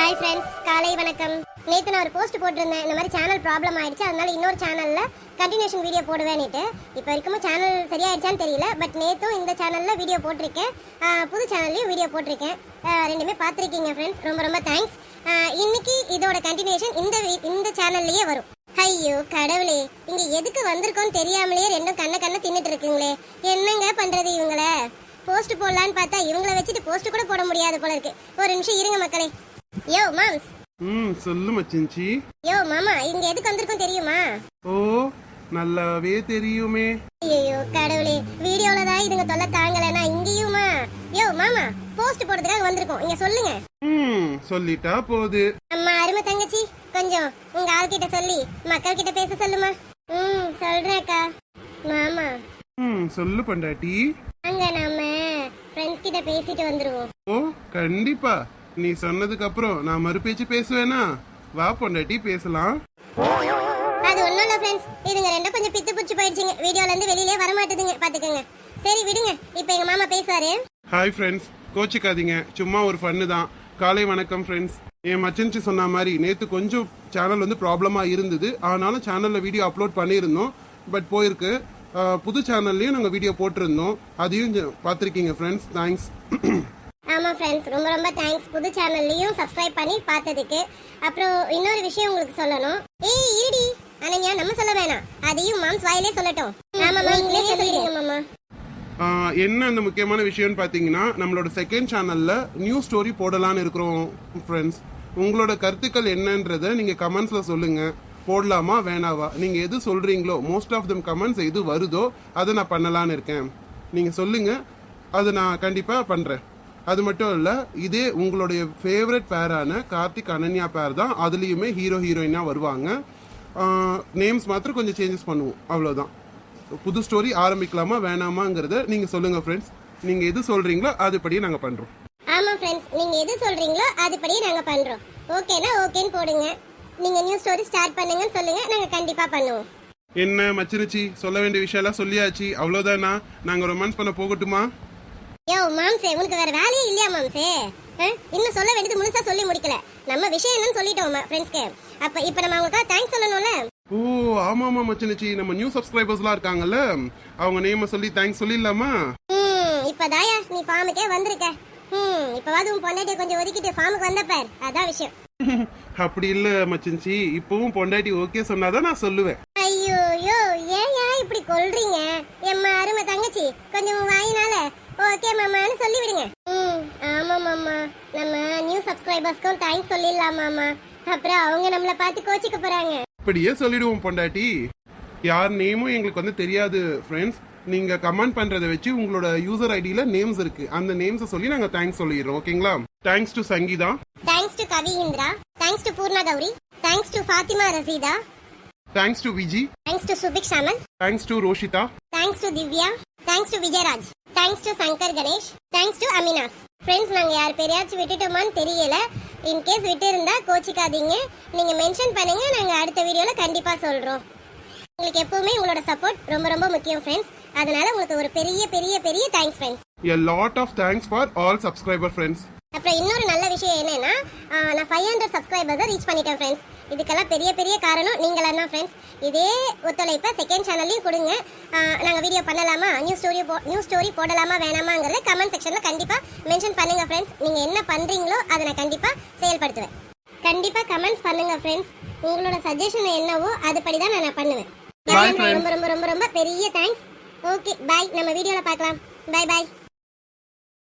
Hi friends காலை வணக்கம். நேற்று நான் ஒரு போஸ்ட் போட்டிருந்தேன். இந்த மாதிரி சேனல் ப்ராப்ளம் ஆயிடுச்சு. அதனால இன்னொரு சேனலில் கண்டினியூஷன் வீடியோ போடுவேன்னுட்டு. இப்போ வரைக்கும் சேனல் சரியாயிடுச்சான்னு தெரியல. பட் நேற்றும் இந்த சேனலில் வீடியோ போட்டிருக்கேன். புது சேனல்லையும் வீடியோ போட்டிருக்கேன். ரெண்டுமே பார்த்துருக்கீங்க ஃப்ரெண்ட்ஸ் ரொம்ப ரொம்ப தேங்க்ஸ் இன்னைக்கு இதோட கண்டினியூஷன் இந்த இந்த சேனல்லையே வரும். ஐயோ கடவுளே. இங்க எதுக்கு வந்திருக்கோன்னு தெரியாமலேயே ரெண்டும் கண்ண கண்ண தின்னுட்டு இருக்குங்களே. என்னங்க பண்றது இவங்கள? போஸ்ட் போடலான்னு பார்த்தா இவங்கள வச்சுட்டு போஸ்ட் கூட போட முடியாது போல இருக்கு. ஒரு நிமிஷம் இருங்க மக்களே. யோ மாம்ஸ் ம் சொல்லு மச்சின்ச்சி. யோ மாமா இங்க எதுக்கு வந்திருக்கோம் தெரியுமா? ஓ நல்லாவே தெரியுமே. ஐயோ கடவுளே வீடியோல தான் இதுங்க தொல்லை தாங்கலனா இங்கேயுமா? யோ மாமா போஸ்ட் போடுறதுக்காக வந்திருக்கோம். இங்க சொல்லுங்க. ம் சொல்லிட்டா போகுது அம்மா அருமை தங்கச்சி கொஞ்சம் உங்க ஆள்கிட்ட சொல்லி மக்கள் கிட்ட பேச சொல்லுமா? ம் சொல்றேக்கா மாமா. ம் சொல்லு பண்டாட்டி. அங்க நம்ம ஃப்ரெண்ட்ஸ் கிட்ட பேசிட்டு வந்துருவோம். ஓ கண்டிப்பா. நீ சொன்னதுக்கு அப்புறம் நான் மறுபேச்சு பேசுவேனா? வா பொண்டாட்டி பேசலாம். அது ஒண்ணும் இல்ல ஃப்ரெண்ட்ஸ் இதுங்க ரெண்டும் கொஞ்சம் பித்து புடிச்சு போயிடுச்சுங்க. வீடியோல இருந்து வெளியிலே வர மாட்டேதுங்க பாத்துக்கோங்க. சரி விடுங்க. இப்போ எங்க மாமா பேசுவாரு. ஹாய் ஃப்ரெண்ட்ஸ் கோச்சிக்காதீங்க. சும்மா ஒரு ஃபன்னு தான். காலை வணக்கம் ஃப்ரெண்ட்ஸ் என் மச்சன்ச்சி சொன்ன மாதிரி நேற்று கொஞ்சம் சேனல் வந்து ப்ராப்ளமாக இருந்தது. ஆனாலும் சேனலில் வீடியோ அப்லோட் பண்ணியிருந்தோம். பட் போயிருக்கு. புது சேனல்லையும் நாங்கள் வீடியோ போட்டிருந்தோம். அதையும் பார்த்திருக்கீங்க ஃப்ரெண்ட்ஸ் தேங்க்ஸ் ஃப்ரெண்ட்ஸ் ரொம்ப ரொம்ப தேங்க்ஸ் புது சேனல்லையும் சப்ஸ்கிரைப் பண்ணி பார்த்ததுக்கு. அப்புறம் இன்னொரு விஷயம் உங்களுக்கு சொல்லணும். ஏய் இருடி. அனன்யா நம்ம சொல்ல வேணாம். அதையும் மாம்ஸ் வாயிலே சொல்லட்டும். ஆமா மாம்ஸ் நீங்களே சொல்லிடுங்க மாமா. என்ன அந்த முக்கியமான விஷயம்னு பார்த்தீங்கன்னா நம்மளோட செகண்ட் சேனல்ல நியூ ஸ்டோரி போடலான்னு இருக்கிறோம் ஃப்ரெண்ட்ஸ் உங்களோட கருத்துக்கள் என்னன்றதை நீங்க கமெண்ட்ஸ்ல சொல்லுங்க. போடலாமா வேணாவா? நீங்க எது சொல்றீங்களோ மோஸ்ட் ஆஃப் தம் கமெண்ட்ஸ் எது வருதோ அதை நான் பண்ணலான்னு இருக்கேன். நீங்க சொல்லுங்க அதை நான் கண்டிப்பா பண்றேன். அது மட்டும் இல்ல இதே உங்களுடைய ஃபேவரட் பேரான கார்த்திக் அனன்யா பேர் தான் அதுலயுமே ஹீரோ ஹீரோயினா வருவாங்க. நேம்ஸ் மாத்திரம் கொஞ்சம் சேஞ்சஸ் பண்ணுவோம். அவ்வளவுதான். புது ஸ்டோரி ஆரம்பிக்கலாமா வேணாமாங்கிறத நீங்க சொல்லுங்க ஃப்ரெண்ட்ஸ் நீங்க எது சொல்றீங்களோ அதுபடியே நாங்க பண்றோம். ஆமா ஃப்ரெண்ட்ஸ் நீங்க எது சொல்றீங்களோ அதுபடியே நாங்க பண்றோம். ஓகேனா ஓகேன்னு போடுங்க. நீங்க நியூ ஸ்டோரி ஸ்டார்ட் பண்ணுங்கன்னு சொல்லுங்க நாங்க கண்டிப்பா பண்ணுவோம். என்ன மச்சிருச்சி? சொல்ல வேண்டிய விஷயம் எல்லாம் சொல்லியாச்சு. அவ்வளவுதானா? நாங்க ரொமான்ஸ் பண்ண போகட்டுமா? யோ மாம்சே உனக்கு வேற வேலையே இல்லையா மாம்சே? இன்னும் சொல்ல வேண்டியது முழுசா சொல்லி முடிக்கல. நம்ம விஷயம் என்னன்னு சொல்லிட்டோம் ஃப்ரெண்ட்ஸ்க்கு அப்ப இப்ப நம்ம அவங்களுக்காக தேங்க்ஸ் சொல்லணும்ல? ஓ ஆமா ஆமா மச்சினுச்சி. நம்ம நியூ சப்ஸ்கிரைபர்ஸ்லாம் இருக்காங்கல்ல? அவங்க நேம சொல்லி தேங்க்ஸ் சொல்லிடலாமா? ம் இப்பதாயா நீ ஃபார்முக்கே வந்திருக்க. ம் இப்பவாது உன் பொண்டாட்டிய கொஞ்சம் ஒதுக்கிட்டு ஃபார்முக்கு வந்த பார். அதான் விஷயம். அப்படி இல்ல மச்சின்ச்சி. இப்பவும் பொண்டாட்டி ஓகே சொன்னாதான் நான் சொல்லுவேன். ஐயோ ஏயா இப்படி கொல்றீங்க? எம்மா அருமை தங்கச்சி கொஞ்சம் வாயினால ஓகே மாமான்னு சொல்லி விடுங்க ம் ஆமா மாமா நம்ம நியூ சப்ஸ்கிரைபர்ஸ்க்கும் தேங்க்ஸ் சொல்லிடலாம் மாமா அப்புறம் அவங்க நம்மள பார்த்து கோச்சிக்க போறாங்க. அப்படியே சொல்லிடுவோம் பொண்டாட்டி. யார் நேமும் எங்களுக்கு வந்து தெரியாது ஃப்ரெண்ட்ஸ் நீங்க கமெண்ட் பண்றதை வச்சு உங்களோட யூசர் ஐடியில நேம்ஸ் இருக்கு. அந்த நேம்ஸை சொல்லி நாங்க தேங்க்ஸ் சொல்லிடுறோம் ஓகேங்களா thanks to Sangeetha. Thanks to Kavi Indira thanks to Poorna Gowri. Thanks to Fathima Rasheeda. Thanks to Viji. Thanks to Subik Saman. Thanks to Roshitha. Thanks to Divya. Thanks to Vijayaraj. Thanks to Shankar Ganesh thanks to Aminas friends நாங்க யார் பேரையாச்சும் விட்டுட்டோமான்னு தெரியல. In case விட்டு இருந்தா கோச்சிக்காதீங்க. நீங்க mention பண்ணுங்க நாங்க அடுத்த வீடியோல கண்டிப்பா சொல்றோம். உங்களுக்கு எப்பவுமே உங்களோட சப்போர்ட் ரொம்ப ரொம்ப முக்கியம் ஃப்ரெண்ட்ஸ் அதனால உங்களுக்கு ஒரு பெரிய பெரிய பெரிய thanks friends a lot of thanks for all subscriber friends அப்புறம் இன்னொரு நல்ல விஷயம் என்னன்னா நான் ஃபைவ் ஹண்ட்ரட் சப்ஸ்கிரைபர்ஸை ரீச் பண்ணிட்டேன் ஃப்ரெண்ட்ஸ் இதுக்கெல்லாம் பெரிய பெரிய காரணம் நீங்களாம் தான் ஃப்ரெண்ட்ஸ் இதே ஒத்துழைப்பை செகண்ட் சேனல்லையும் கொடுங்க. நாங்கள் வீடியோ பண்ணலாமா? நியூ ஸ்டோரி போ நியூ ஸ்டோரி போடலாமா வேணாமாங்கிறத கமெண்ட் செக்ஷனில் கண்டிப்பாக மென்ஷன் பண்ணுங்க ஃப்ரெண்ட்ஸ் நீங்கள் என்ன பண்ணுறீங்களோ அதை நான் கண்டிப்பாக செயல்படுத்துவேன். கண்டிப்பாக கமெண்ட்ஸ் பண்ணுங்க ஃப்ரெண்ட்ஸ் உங்களோட சஜஷன் என்னவோ அதுபடி தான் நான் பண்ணுவேன். ரொம்ப ரொம்ப ரொம்ப ரொம்ப பெரிய தேங்க்ஸ் ஓகே பாய் நம்ம வீடியோவில் பார்க்கலாம். Bye bye